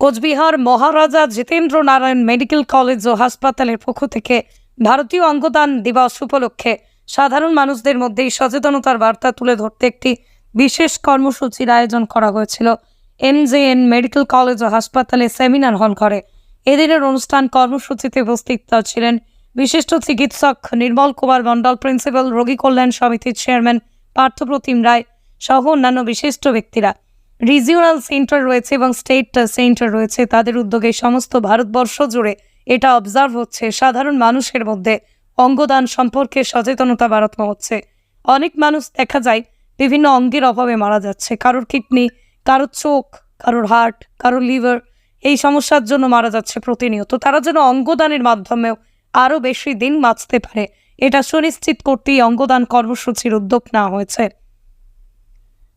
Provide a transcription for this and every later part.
Cooch Behar Maharaja Jitendra Narayan medical college ও হাসপাতালের পক্ষ থেকে ভারতীয় অঙ্গদান দিবস উপলক্ষে সাধারণ মানুষদের মধ্যে সচেতনতার বার্তা তুলে ধরতে একটি বিশেষ কর্মসূচির আয়োজন করা হয়েছিল। এমজেএন মেডিকেল কলেজ ও হাসপাতালে সেমিনার হল করে এদিনের অনুষ্ঠান কর্মসূচিতে উপস্থিত ছিলেন বিশিষ্ট চিকিৎসক নির্মল কুমার মণ্ডল, প্রিন্সিপাল রোগী কল্যাণ সমিতির চেয়ারম্যান পার্থপ্রতিম রায় সহ অন্যান্য বিশিষ্ট ব্যক্তিরা। রিজিওনাল সেন্টার রয়েছে এবং স্টেট সেন্টার রয়েছে। তাদের উদ্যোগে সমস্ত ভারতবর্ষ জুড়ে এটা অবজার্ভ হচ্ছে। সাধারণ মানুষের মধ্যে অঙ্গদান সম্পর্কে সচেতনতা বাড়ানো হচ্ছে। অনেক মানুষ দেখা যায় বিভিন্ন অঙ্গের অভাবে মারা যাচ্ছে। কারোর কিডনি কারোর চোখ, কারোর হার্ট কারোর লিভার এই সমস্যার জন্য মারা যাচ্ছে প্রতিনিয়ত। তারা যেন অঙ্গদানের মাধ্যমেও আরও বেশি দিন বাঁচতে পারে, এটা সুনিশ্চিত করতেই অঙ্গদান কর্মসূচির উদ্যোগ নেওয়া হয়েছে।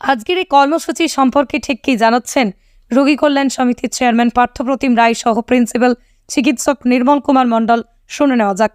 আজকের এই কর্মসূচি সম্পর্কে ঠিক কি জানাচ্ছেন? রোগী কল্যাণ সমিতির চেয়ারম্যান পার্থপ্রতিম রায় সহ প্রিন্সিপাল চিকিৎসক নির্মল কুমার মণ্ডল। শুনে নেওয়া যাক।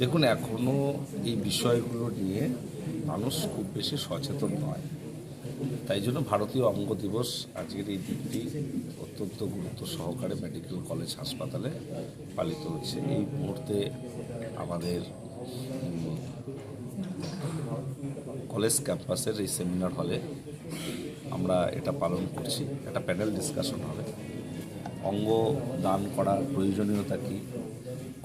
দেখুন এখনও এই বিষয়গুলো নিয়ে মানুষ খুব বেশি সচেতন নয়। তাই জন্য ভারতীয় অঙ্গ দিবস আজকের এই দিনটি অত্যন্ত গুরুত্ব সহকারে মেডিকেল কলেজ হাসপাতালে পালিত হচ্ছে। এই মুহূর্তে আমাদের কলেজ ক্যাম্পাসের এই সেমিনার হলে আমরা এটা পালন করছি। একটা প্যানেল ডিসকাশন হবে। অঙ্গ দান করার প্রয়োজনীয়তা কী?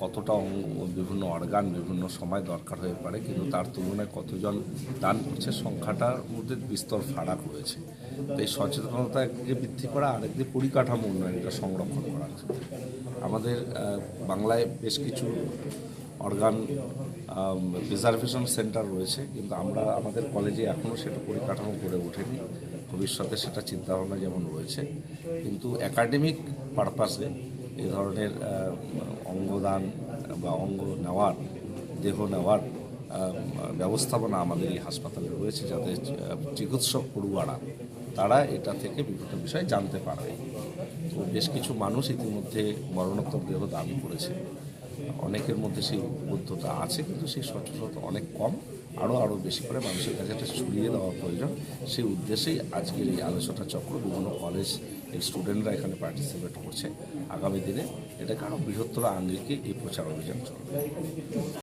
কতটা অঙ্গ, বিভিন্ন অর্গান বিভিন্ন সময় দরকার হয়ে পারে, কিন্তু তার তুলনায় কতজন দান করছে সংখ্যাটার মধ্যে বিস্তর ফারাক রয়েছে। এই সচেতনতা একদিকে বৃদ্ধি করা, আরেকদিকে পরিকাঠামো উন্নয়ন, এটা সংরক্ষণ ক্ষেত্রে আমাদের বাংলায় বেশ কিছু অর্গান রিজার্ভেশন সেন্টার রয়েছে, কিন্তু আমরা আমাদের কলেজে এখনও সেটা পরিকাঠামো গড়ে ওঠেনি। ভবিষ্যতে সেটা চিন্তাভাবনা যেমন রয়েছে, কিন্তু একাডেমিক পারপাসে এ ধরনের অঙ্গদান বা অঙ্গ নেওয়ার, দেহ নেওয়ার ব্যবস্থাপনা আমাদের এই হাসপাতালে রয়েছে যাতে চিকিৎসক পড়ুয়ারা তারা এটা থেকে বিভিন্ন বিষয় জানতে পারবে তো বেশ কিছু মানুষ ইতিমধ্যে মরণোত্তর দেহ দান করেছে। অনেকের মধ্যে সেই উদ্বুদ্ধতা আছে, কিন্তু সেই সচেতনতা অনেক কম। আরও আরও বেশি করে মানুষের কাছে একটা ছড়িয়ে দেওয়া প্রয়োজন। সেই উদ্দেশ্যেই আজকের এই আলোচনা চক্র, বিভিন্ন কলেজের স্টুডেন্টরা এখানে পার্টিসিপেট করছে। আগামী দিনে এটাকে আরও বৃহত্তর আঙ্গিকে এই প্রচার অভিযান চলবে।